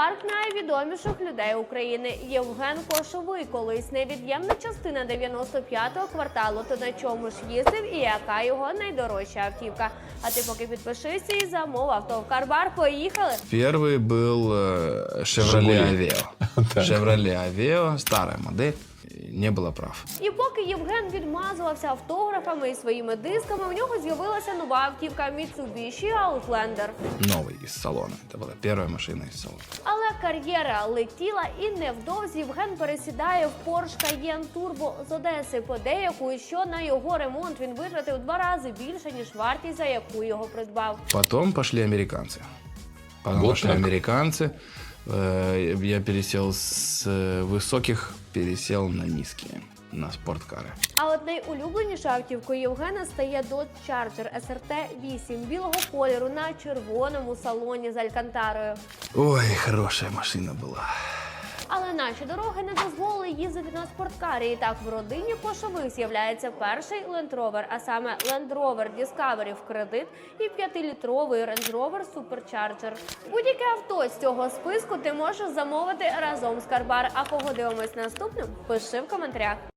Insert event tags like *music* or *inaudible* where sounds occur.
автопарк найвідоміших людей України. Євген Кошовий, колись невід'ємна частина 95-го кварталу. То на чому ж їздив і яка його найдорожча автівка? А ти поки підпишися і замов авто в Карбар. Поїхали. Первый был э, Chevrolet Aveo. *laughs* Chevrolet Aveo, старая модель. Не было прав. І поки Євген відмазувався автографами і своїми дисками, у нього з'явилася нова автівка Mitsubishi Outlander. Новый из салона. Это была первая машина из салона. Але кар'єра летіла, і невдовзі Євген пересідає в Porsche Cayenne Turbo з Одеси. Подеяку, що на його ремонт він витратив два рази більше ніж вартість, за яку його придбав. Потом пошли американцы. Потом Вот пошли так. американцы. Э, Я пересел с э, высоких, пересел на низкие, на спорткары. А от найулюбленішою автівкою Євгена стає Dodge Charger SRT 8 білого кольору на червоному салоні з алькантарою. Ой, хорошая машина была. Наші дороги не дозволили їздити на спорткарі. І так в родині Кошових з'являється перший Land Rover, а саме Land Rover Discovery в кредит і 5-літровий Range Rover Supercharger. Будь-яке авто з цього списку ти можеш замовити разом з Карбар. А кого дивимось наступним? Пиши в коментарях.